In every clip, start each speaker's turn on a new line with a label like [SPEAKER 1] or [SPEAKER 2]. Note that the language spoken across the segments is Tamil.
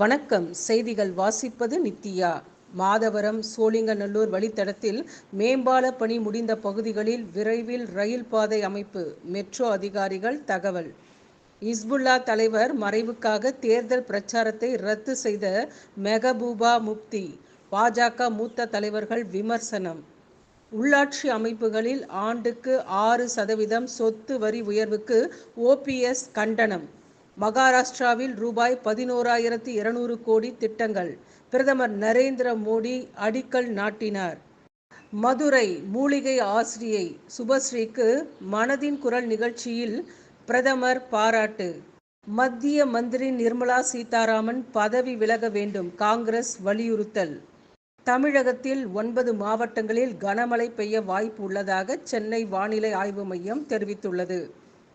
[SPEAKER 1] வணக்கம் செய்திகள் வாசிப்பது நித்யா மாதவரம் சோழிங்கநல்லூர் வழித்தடத்தில் மேம்பால பணி முடிந்த பகுதிகளில் விரைவில் ரயில் பாதை அமைப்பு மெட்ரோ அதிகாரிகள் தகவல் இஸ்புல்லா தலைவர் மறைவுக்காக தேர்தல் பிரச்சாரத்தை ரத்து செய்த மெகபூபா முப்தி பாஜக மூத்த தலைவர்கள் விமர்சனம் உள்ளாட்சி அமைப்புகளில் ஆண்டுக்கு ஆறு சதவீதம் சொத்து வரி உயர்வுக்கு ஓபிஎஸ் கண்டனம் மகாராஷ்டிராவில் ரூபாய் பதினோராயிரத்தி இருநூறு கோடி திட்டங்கள் பிரதமர் நரேந்திர மோடி அடிக்கல் நாட்டினார் மதுரை மூலிகை ஆசிரியை சுபஸ்ரீக்கு மனதின் குரல் நிகழ்ச்சியில் பிரதமர் பாராட்டு மத்திய மந்திரி நிர்மலா சீதாராமன் பதவி விலக வேண்டும் காங்கிரஸ் வலியுறுத்தல் தமிழகத்தில் ஒன்பது மாவட்டங்களில் கனமழை பெய்ய வாய்ப்பு உள்ளதாக சென்னை வானிலை ஆய்வு மையம் தெரிவித்துள்ளது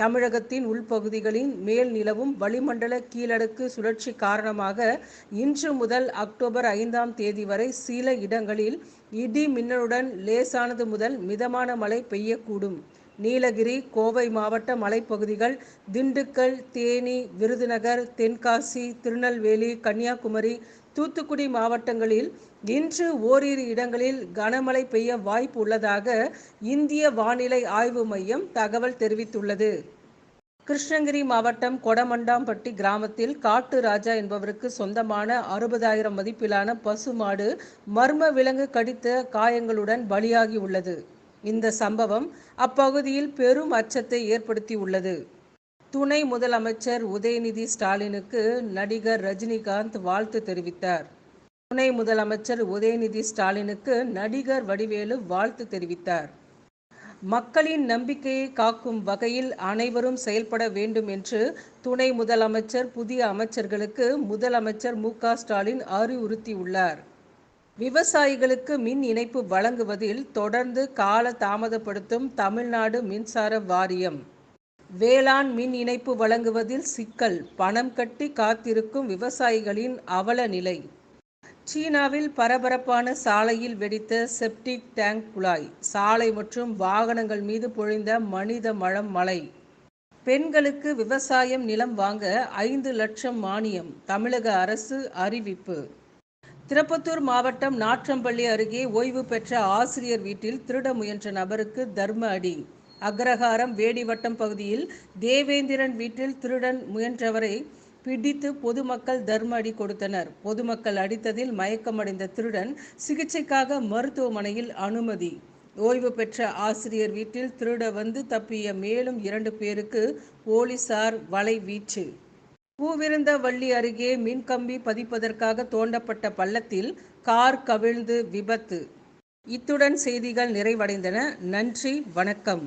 [SPEAKER 1] தமிழகத்தின் உள்பகுதிகளின் மேல் நிலவும் வளிமண்டல கீழடுக்கு சுழற்சி காரணமாக இன்று முதல் அக்டோபர் ஐந்தாம் தேதி வரை சில இடங்களில் இடி மின்னலுடன் லேசானது முதல் மிதமான மழை பெய்யக்கூடும் நீலகிரி கோவை மாவட்ட மலைப்பகுதிகள் திண்டுக்கல் தேனி விருதுநகர் தென்காசி திருநெல்வேலி கன்னியாகுமரி தூத்துக்குடி மாவட்டங்களில் இன்று ஓரிரு இடங்களில் கனமழை பெய்ய வாய்ப்பு உள்ளதாக இந்திய வானிலை ஆய்வு மையம் தகவல் தெரிவித்துள்ளது கிருஷ்ணகிரி மாவட்டம் கொடமண்டாம்பட்டி கிராமத்தில் காட்டு ராஜா என்பவருக்கு சொந்தமான அறுபதாயிரம் மதிப்பிலான பசுமாடு மர்ம விலங்கு கடித்த காயங்களுடன் பலியாகி உள்ளது இந்த சம்பவம் அப்பகுதியில் பெரும் அச்சத்தை ஏற்படுத்தியுள்ளது துணை முதலமைச்சர் உதயநிதி ஸ்டாலினுக்கு நடிகர் ரஜினிகாந்த் வாழ்த்து தெரிவித்தார் துணை முதலமைச்சர் உதயநிதி ஸ்டாலினுக்கு நடிகர் வடிவேலு வாழ்த்து தெரிவித்தார் மக்களின் நம்பிக்கையை காக்கும் வகையில் அனைவரும் செயல்பட வேண்டும் என்று துணை முதலமைச்சர் புதிய அமைச்சர்களுக்கு முதலமைச்சர் மு ஸ்டாலின் அறிவுறுத்தியுள்ளார் விவசாயிகளுக்கு மின் இணைப்பு வழங்குவதில் தொடர்ந்து கால தாமதப்படுத்தும் தமிழ்நாடு மின்சார வாரியம் வேளாண் மின் இணைப்பு வழங்குவதில் சிக்கல் பணம் கட்டி காத்திருக்கும் விவசாயிகளின் அவல நிலை சீனாவில் பரபரப்பான சாலையில் வெடித்த செப்டிக் டேங்க் குழாய் சாலை மற்றும் வாகனங்கள் மீது பொழிந்த மனித மழம் மழை பெண்களுக்கு விவசாயம் நிலம் வாங்க ஐந்து லட்சம் மானியம் தமிழக அரசு அறிவிப்பு திருப்பத்தூர் மாவட்டம் நாற்றம்பள்ளி அருகே ஓய்வு பெற்ற ஆசிரியர் வீட்டில் திருட முயன்ற நபருக்கு தர்ம அடி அக்ரஹாரம் வேடிவட்டம் பகுதியில் தேவேந்திரன் வீட்டில் திருடன் முயன்றவரை பிடித்து பொதுமக்கள் தர்ம அடி கொடுத்தனர் பொதுமக்கள் அடித்ததில் மயக்கமடைந்த திருடன் சிகிச்சைக்காக மருத்துவமனையில் அனுமதி ஓய்வு பெற்ற ஆசிரியர் வீட்டில் திருட வந்து தப்பிய மேலும் இரண்டு பேருக்கு போலீசார் வலை வீச்சு பூவிருந்த வள்ளி அருகே மின்கம்பி பதிப்பதற்காக தோண்டப்பட்ட பள்ளத்தில் கார் கவிழ்ந்து விபத்து இத்துடன் செய்திகள் நிறைவடைந்தன நன்றி வணக்கம்